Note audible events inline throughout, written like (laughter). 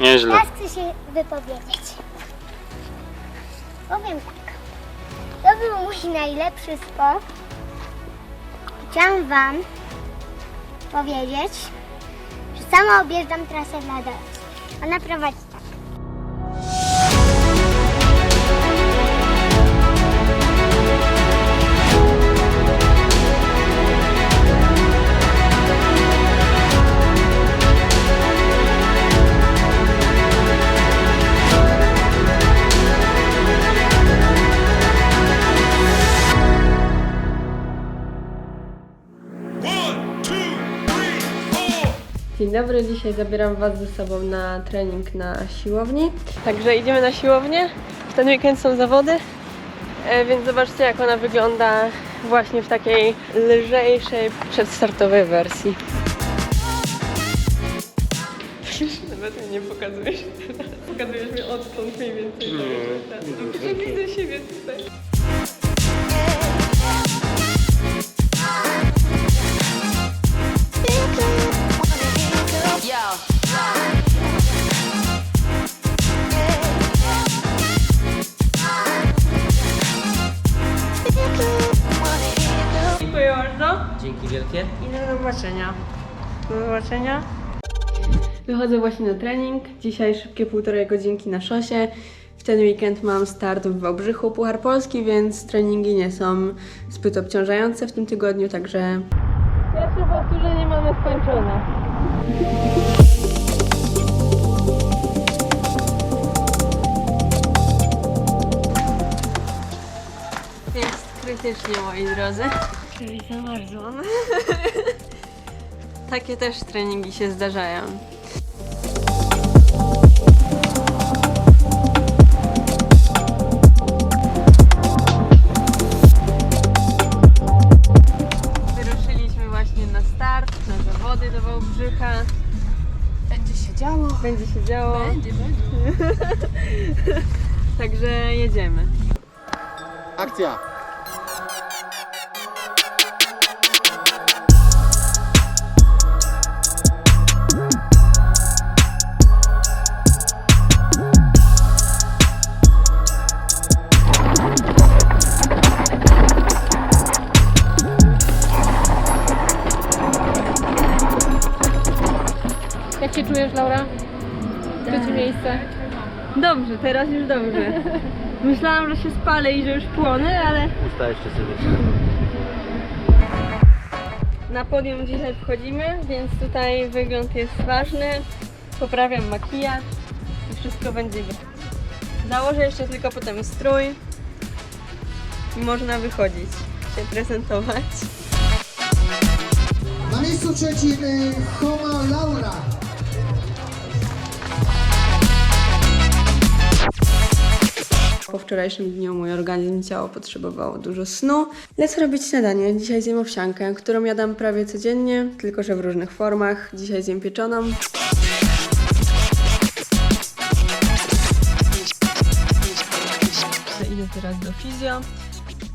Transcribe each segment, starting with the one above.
Nieźle. Teraz chcę się wypowiedzieć. Powiem tak. To był mój najlepszy sport. Chciałam Wam powiedzieć, że sama objeżdżam trasę dla dorosłych. Ona prowadzi Dzień dobry, dzisiaj zabieram Was ze sobą na trening na siłowni. Także idziemy na siłownię. W ten weekend są zawody, e, więc zobaczcie jak ona wygląda właśnie w takiej lżejszej, przedstartowej wersji. Nawet mnie nie pokazujesz. (laughs) Pokazujesz mi odtąd mniej więcej. Nie, widzę siebie tutaj. Zobaczenia. Wychodzę właśnie na trening. Dzisiaj szybkie półtorej godzinki na szosie. W ten weekend mam start w Wałbrzychu Puchar Polski, więc treningi nie są zbyt obciążające w tym tygodniu, także... Pierwsze powtórzenie mamy skończone. Jest krytycznie, moi drodzy. Czyli zamarzłam. (laughs) Takie też treningi się zdarzają. Wyruszyliśmy właśnie na start, na zawody do Wałbrzycha. Będzie się działo. Będzie się działo. Będzie, będzie. (laughs) Także jedziemy. Akcja! Dobrze, teraz już dobrze. Myślałam, że się spalę i że już płonę, ale Usta jeszcze sobie. na podium dzisiaj wchodzimy, więc tutaj wygląd jest ważny. Poprawiam makijaż i wszystko będzie git. Założę jeszcze tylko potem strój i można wychodzić, się prezentować. Na miejscu trzecim y, Homa Laura. Wczorajszym dniu mój organizm ciało potrzebowało dużo snu. Lecę robić śniadanie. Dzisiaj zjem owsiankę, którą jadam prawie codziennie, tylko że w różnych formach. Dzisiaj zjem pieczoną. Idę teraz do fizjo.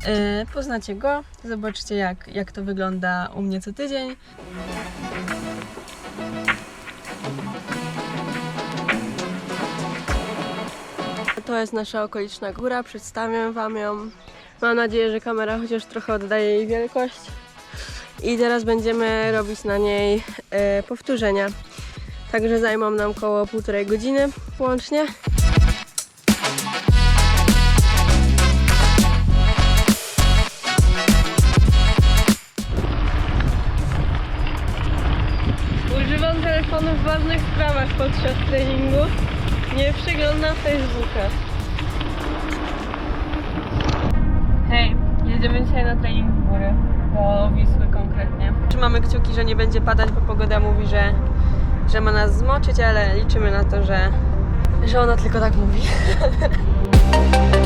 E, Poznacie go, zobaczcie jak, jak to wygląda u mnie co tydzień. To jest nasza okoliczna góra, przedstawiam Wam ją. Mam nadzieję, że kamera chociaż trochę oddaje jej wielkość. I teraz będziemy robić na niej e, powtórzenia. Także zajmą nam około półtorej godziny łącznie. Używam telefonu w ważnych sprawach podczas treningu. Nie przeglądam Facebooka. Hej, jedziemy dzisiaj na trening w górę, do Wisły konkretnie. Trzymamy kciuki, że nie będzie padać, bo pogoda mówi, że, że ma nas zmoczyć, ale liczymy na to, że, że ona tylko tak mówi. (laughs)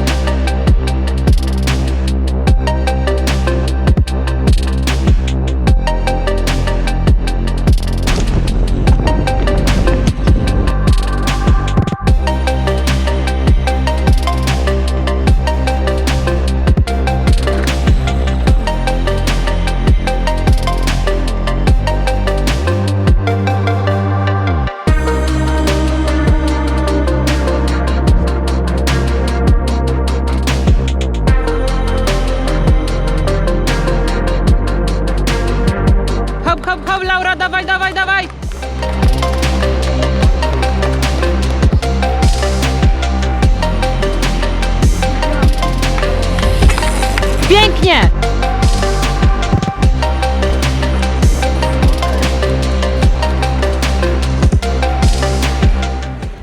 Pięknie!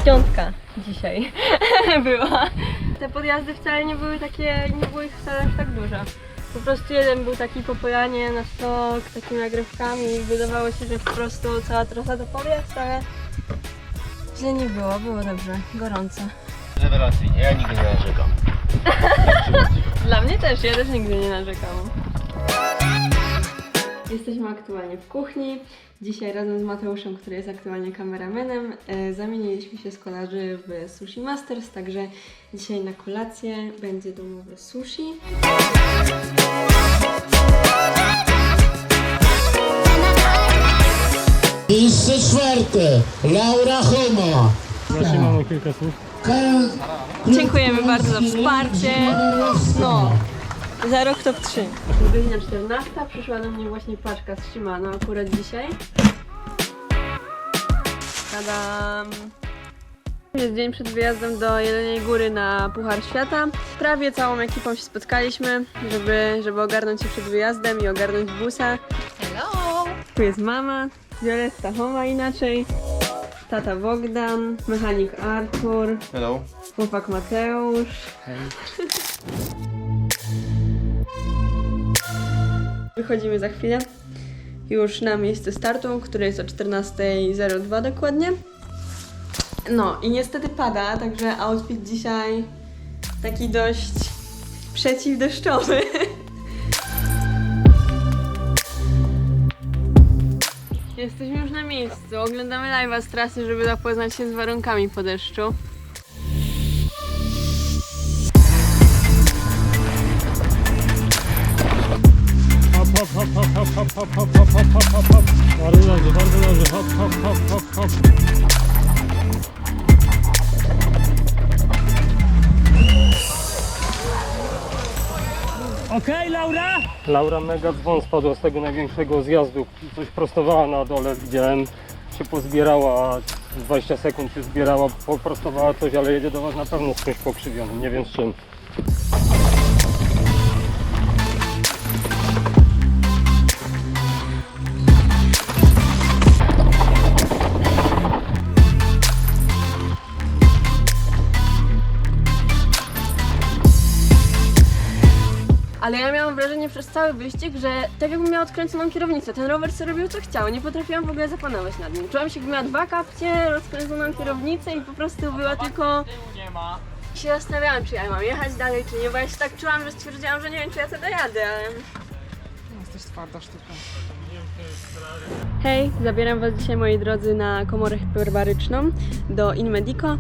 Piątka dzisiaj (laughs) była. Te podjazdy wcale nie były takie, nie było ich wcale aż tak dużo. Po prostu jeden był taki po pojanie na stok, takimi nagrywkami i wydawało się, że po prostu cała trasa to podjazd, ale źle nie było, było dobrze, gorąco. Rewelacyjnie, ja nigdy nie narzekam. (laughs) Dla mnie też, ja też nigdy nie narzekam. Jesteśmy aktualnie w kuchni. Dzisiaj razem z Mateuszem, który jest aktualnie kameramenem, e, zamieniliśmy się z kolarzy w Sushi Masters, także dzisiaj na kolację będzie domowe sushi. Miejsce czwarte, Laura Homa. Właśnie mamy kilka słów. Dziękujemy bardzo za wsparcie. No, za rok top 3. Godzina 14, przyszła do mnie właśnie paczka z Shimano akurat dzisiaj. Tadam! Jest dzień przed wyjazdem do Jeleniej Góry na Puchar Świata. Prawie całą ekipą się spotkaliśmy, żeby, żeby ogarnąć się przed wyjazdem i ogarnąć busa. Hello! Tu jest mama, Violetta Homa inaczej, tata Bogdan, mechanik Artur, Hello. chłopak Mateusz. Wychodzimy za chwilę już na miejsce startu, które jest o 14.02 dokładnie. No i niestety pada, także outfit dzisiaj taki dość przeciwdeszczowy. Jesteśmy już na miejscu, oglądamy live'a z trasy, żeby zapoznać się z warunkami po deszczu. Hop, hop, hop, hop, hop, hop, hop, hop, hop, hop, hop, hop. Bardzo dobrze, bardzo dobrze. Hop, hop, hop, hop, hop. Okej, Laura? Laura mega dzwon spadła z tego największego zjazdu. Coś prostowała na dole, widziałem. Się pozbierała, 20 sekund się zbierała, poprostowała coś, ale jedzie do Was na pewno z czymś pokrzywionym, nie wiem z czym. Ale ja miałam wrażenie przez cały wyścig, że tak jakbym miała odkręconą kierownicę. Ten rower sobie robił co chciał, nie potrafiłam w ogóle zapanować nad nim. Czułam się, jakbym miała dwa kapcie, rozkręconą kierownicę i po prostu była tylko... się zastanawiałam, czy ja mam jechać dalej, czy nie, bo ja się tak czułam, że stwierdziłam, że nie wiem, czy ja to dojadę, ale... Hej, zabieram Was dzisiaj, moi drodzy, na komorę hiperbaryczną do InMedico.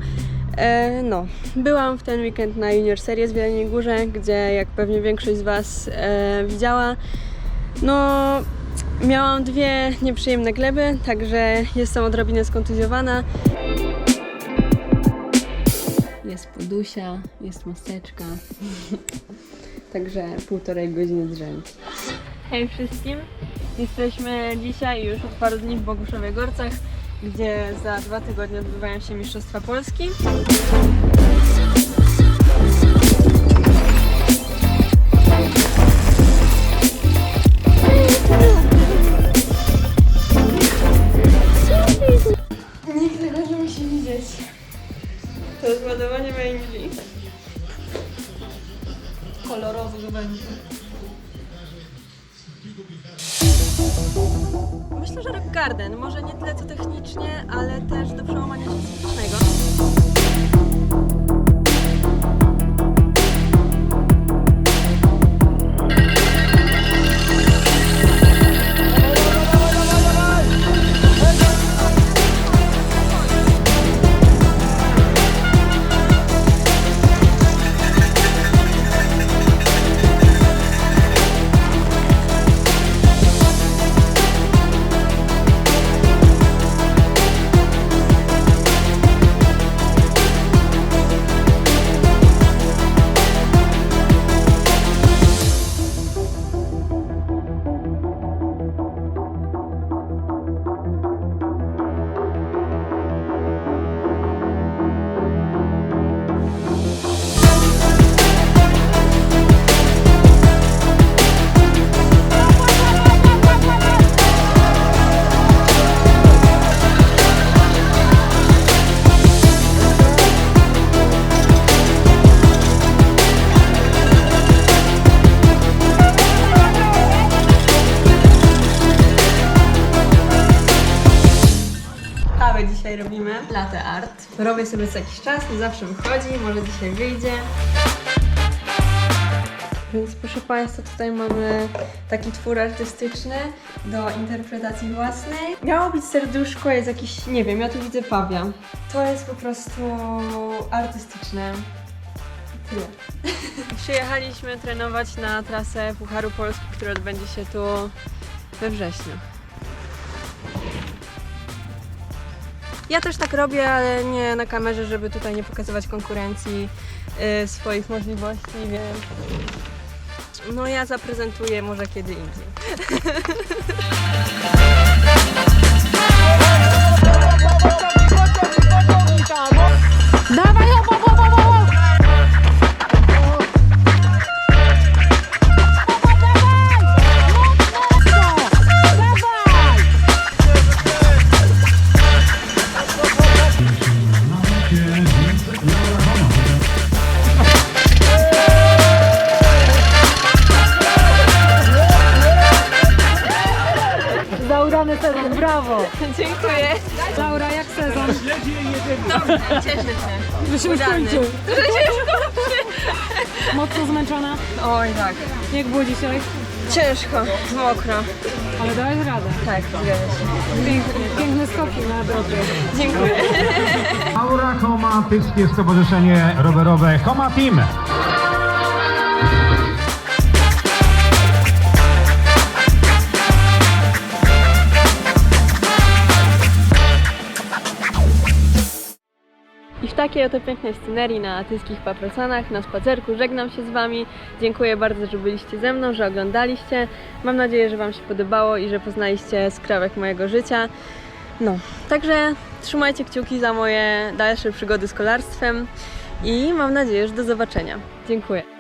E, no, byłam w ten weekend na Junior Series w Jeleniej Górze, gdzie jak pewnie większość z Was e, widziała, no miałam dwie nieprzyjemne gleby, także jestem odrobinę skontuzjowana. Jest podusia, jest maseczka, (laughs) także półtorej godziny drzemki. Hej wszystkim! Jesteśmy dzisiaj już od paru dni w Boguszowie Gorcach, gdzie za dwa tygodnie odbywają się Mistrzostwa Polski. Sobie co jakiś czas, nie zawsze wychodzi, może dzisiaj wyjdzie. Więc proszę Państwa, tutaj mamy taki twór artystyczny do interpretacji własnej. Miało być serduszko, jest jakiś, nie wiem, ja tu widzę pawia. To jest po prostu artystyczne. Tyle. (laughs) Przyjechaliśmy trenować na trasę Pucharu Polski, która odbędzie się tu we wrześniu. Ja też tak robię, ale nie na kamerze, żeby tutaj nie pokazywać konkurencji y, swoich możliwości, więc no ja zaprezentuję może kiedy indziej. Zaudany Mocno zmęczona? Oj tak. Jak było dzisiaj? Ciężko, mokro. Ale dałeś radę. Tak, zgadza się. Pięknie, piękne skoki na drodze. Dziękuję. Aura Homa, Tyskie Stowarzyszenie Rowerowe Homa Team. I w takiej oto pięknej scenerii na Tyskich Paprocanach, na spacerku żegnam się z Wami. Dziękuję bardzo, że byliście ze mną, że oglądaliście. Mam nadzieję, że Wam się podobało i że poznaliście skrawek mojego życia. No, także trzymajcie kciuki za moje dalsze przygody z kolarstwem i mam nadzieję, że do zobaczenia. Dziękuję.